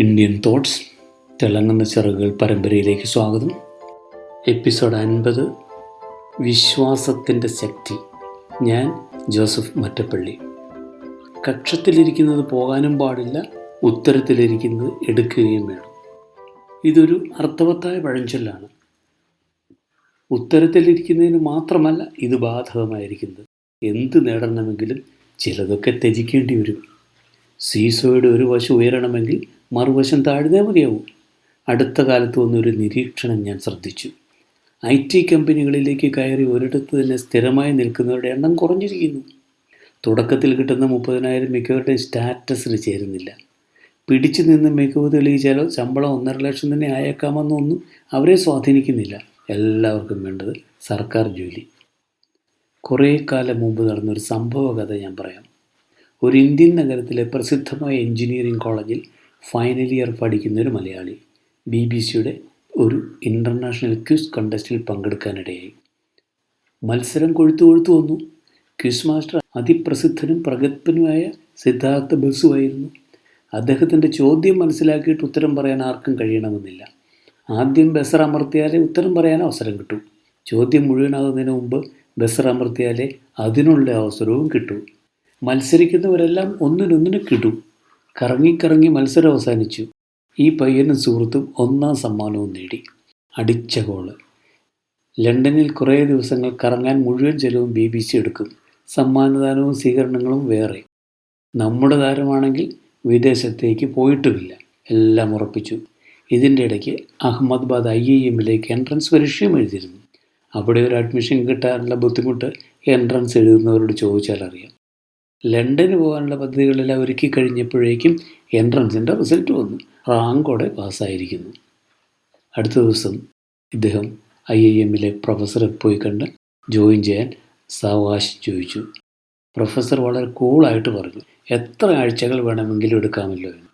Indian thoughts തിളങ്ങുന്ന ചിറകുകൾ പരമ്പരയിലേക്ക് സ്വാഗതം. എപ്പിസോഡ് അൻപത് വിശ്വാസത്തിന്റെ ശക്തി. ഞാൻ ജോസഫ് മറ്റപ്പള്ളി. കക്ഷത്തിലിരിക്കുന്നത് പോകാനും പാടില്ല ഉത്തരത്തിലിരിക്കുന്നത് എടുക്കുകയും വേണം. ഇതൊരു അർത്ഥവത്തായ പഴഞ്ചൊല്ലാണ്. ഉത്തരത്തിലിരിക്കുന്നതിന് മാത്രമല്ല ഇത് ബാധകമായിരിക്കുന്നത്. എന്ത് നേടണമെങ്കിലും ചിലതൊക്കെ ത്യജിക്കേണ്ടി വരും. സീസോയുടെ ഒരു വശം ഉയരണമെങ്കിൽ മറുവശം താഴ്ന്നേ മതിയാവും. അടുത്ത കാലത്ത് വന്നൊരു നിരീക്ഷണം ഞാൻ ശ്രദ്ധിച്ചു. ഐ ടി കമ്പനികളിലേക്ക് കയറി ഒരിടത്ത് തന്നെ സ്ഥിരമായി നിൽക്കുന്നവരുടെ എണ്ണം കുറഞ്ഞിരിക്കുന്നു. തുടക്കത്തിൽ കിട്ടുന്ന മുപ്പതിനായിരം മിക്കവരുടെയും സ്റ്റാറ്റസിൽ ചേരുന്നില്ല. പിടിച്ചു നിന്ന് മികവ് തെളിയിച്ചാലോ ശമ്പളം ഒന്നര ലക്ഷം തന്നെ ആയേക്കാമെന്നൊന്നും അവരെ സ്വാധീനിക്കുന്നില്ല. എല്ലാവർക്കും വേണ്ടത് സർക്കാർ ജോലി. കുറേ കാലം മുമ്പ് നടന്നൊരു സംഭവ കഥ ഞാൻ പറയാം. ഒരു ഇന്ത്യൻ നഗരത്തിലെ പ്രസിദ്ധമായ എഞ്ചിനീയറിംഗ് കോളേജിൽ ഫൈനൽ ഇയർ പഠിക്കുന്ന ഒരു മലയാളി ബി ബി സിയുടെ ഒരു ഇന്റർനാഷണൽ ക്വിസ് കണ്ടസ്റ്റിൽ പങ്കെടുക്കാനിടയായി. മത്സരം കൊഴുത്തു കൊഴുത്തു വന്നു. ക്വിസ് മാസ്റ്റർ അതിപ്രസിദ്ധനും പ്രഗത്ഭനുമായ സിദ്ധാർത്ഥ ബസുവായിരുന്നു അദ്ദേഹത്തിന്റെ ചോദ്യം മനസ്സിലാക്കിയിട്ട് ഉത്തരം പറയാൻ ആർക്കും കഴിയണമെന്നില്ല. ആദ്യം ബസർ അമർത്തിയാലേ ഉത്തരം പറയാൻ അവസരം കിട്ടൂ. ചോദ്യം മുഴുവനാകുന്നതിന് മുമ്പ് ബസർ അമർത്തിയാലേ അതിനുള്ള അവസരവും കിട്ടൂ. മത്സരിക്കുന്നവരെല്ലാം ഒന്നിനൊന്നിന് കിട്ടു കറങ്ങിക്കറങ്ങി മത്സരം അവസാനിച്ചു ഈ പയ്യനും സുഹൃത്തും ഒന്നാം സമ്മാനവും നേടി. അടിച്ച ഗോൾ ലണ്ടനിൽ കുറേ ദിവസങ്ങൾ കറങ്ങാൻ മുഴുവൻ ചെലവും ബി ബി സി എടുക്കും. സമ്മാനദാനവും സ്വീകരണങ്ങളും വേറെ. നമ്മുടെ താരമാണെങ്കിൽ വിദേശത്തേക്ക് പോയിട്ടുമില്ല. എല്ലാം ഉറപ്പിച്ചു. ഇതിന്റെ ഇടയ്ക്ക് അഹമ്മദാബാദ് ഐ ഐ എമ്മിലേക്ക് എൻട്രൻസ് പരീക്ഷയും എഴുതിയിരുന്നു. അവിടെ ഒരു അഡ്മിഷൻ കിട്ടാനുള്ള ബുദ്ധിമുട്ട് എൻട്രൻസ് എഴുതുന്നവരോട് ചോദിച്ചാൽ അറിയാം ലണ്ടന് പോകാനുള്ള പദ്ധതികളെല്ലാം ഒരുക്കി കഴിഞ്ഞപ്പോഴേക്കും എൻട്രൻസിന്റെ റിസൾട്ട് വന്നു. റാങ്കോടെ പാസ്സായിരിക്കുന്നു. അടുത്ത ദിവസം ഇദ്ദേഹം ഐ ഐ എമ്മിലെ പ്രൊഫസറെ പോയി കണ്ട് ജോയിൻ ചെയ്യാൻ സാവകാശം ചോദിച്ചു. പ്രൊഫസർ വളരെ കൂളായിട്ട് പറഞ്ഞു. എത്ര ആഴ്ചകൾ വേണമെങ്കിലും എടുക്കാമല്ലോ എന്ന്.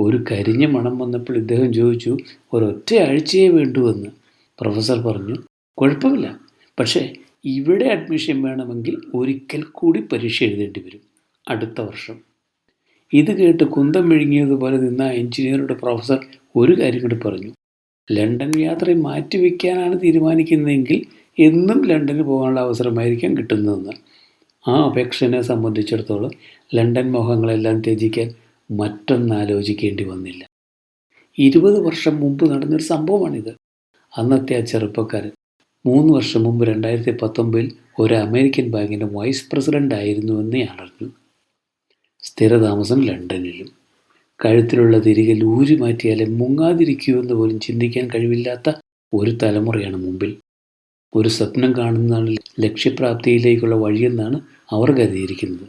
ഒരു കരിഞ്ഞ മണം വന്നപ്പോൾ ഇദ്ദേഹം ചോദിച്ചു ഒരൊറ്റ ആഴ്ചയെ വേണ്ടുവെന്ന്. പ്രൊഫസർ പറഞ്ഞു കുഴപ്പമില്ല. പക്ഷേ ഇവിടെ അഡ്മിഷൻ വേണമെങ്കിൽ ഒരിക്കൽ കൂടി പരീക്ഷ എഴുതേണ്ടി വരും. അടുത്ത വർഷം. ഇത് കേട്ട് കുന്തം വിഴുങ്ങിയതുപോലെ നിന്ന എഞ്ചിനീയറുടെ പ്രൊഫസർ ഒരു കാര്യം കൂടി പറഞ്ഞു. ലണ്ടൻ യാത്ര മാറ്റിവെക്കാനാണ് തീരുമാനിക്കുന്നതെങ്കിൽ എന്നും ലണ്ടനിൽ പോകാനുള്ള അവസരമായിരിക്കാം കിട്ടുന്നതെന്ന്. ആ അപേക്ഷനെ സംബന്ധിച്ചിടത്തോളം ലണ്ടൻ മോഹങ്ങളെല്ലാം ത്യജിക്കാൻ മറ്റൊന്നാലോചിക്കേണ്ടി വന്നില്ല. ഇരുപത് വർഷം മുമ്പ് നടന്നൊരു സംഭവമാണിത്. അന്നത്തെ ആ ചെറുപ്പക്കാരൻ മൂന്ന് വർഷം മുമ്പ് രണ്ടായിരത്തി പത്തൊമ്പതിൽ ഒരു അമേരിക്കൻ ബാങ്കിന്റെ വൈസ് പ്രസിഡന്റ് ആയിരുന്നുവെന്ന് ഞാൻ അറിഞ്ഞു. സ്ഥിരതാമസം ലണ്ടനിലും. കഴുത്തിലുള്ള തിരികെ ഊരി മാറ്റിയാലേ മുങ്ങാതിരിക്കുമെന്ന് പോലും ചിന്തിക്കാൻ കഴിവില്ലാത്ത ഒരു തലമുറയാണ് മുമ്പിൽ. ഒരു സ്വപ്നം കാണുന്നതാണ് ലക്ഷ്യപ്രാപ്തിയിലേക്കുള്ള വഴിയെന്നാണ് അവർ കരുതിയിരിക്കുന്നത്.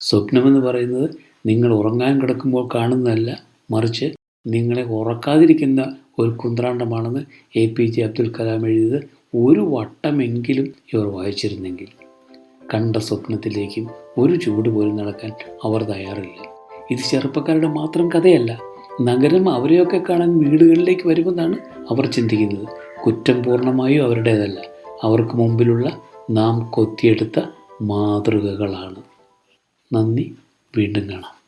സ്വപ്നമെന്ന് പറയുന്നത് നിങ്ങൾ ഉറങ്ങാൻ കിടക്കുമ്പോൾ കാണുന്നതല്ല മറിച്ച് നിങ്ങളെ ഉറക്കാതിരിക്കുന്ന ഒരു കുന്ത്രാണ്ടമാണെന്ന് A P J Abdul Kalam എഴുതിയത് ഒരു വട്ടമെങ്കിലും ഇവർ വായിച്ചിരുന്നെങ്കിൽ കണ്ട സ്വപ്നത്തിലേക്കും ഒരു ചൂട് പോലും നടക്കാൻ അവർ തയ്യാറില്ല. ഇത് ചെറുപ്പക്കാരുടെ മാത്രം കഥയല്ല നഗരം അവരെയൊക്കെ കാണാൻ വീടുകളിലേക്ക് വരുമെന്നാണ് അവർ ചിന്തിക്കുന്നത്. കുറ്റം പൂർണമായും അവരുടേതല്ല. അവർക്ക് മുമ്പിലുള്ള നാം കൊത്തിയെടുത്ത മാതൃകകളാണ്. നന്ദി വീണ്ടും കാണാം.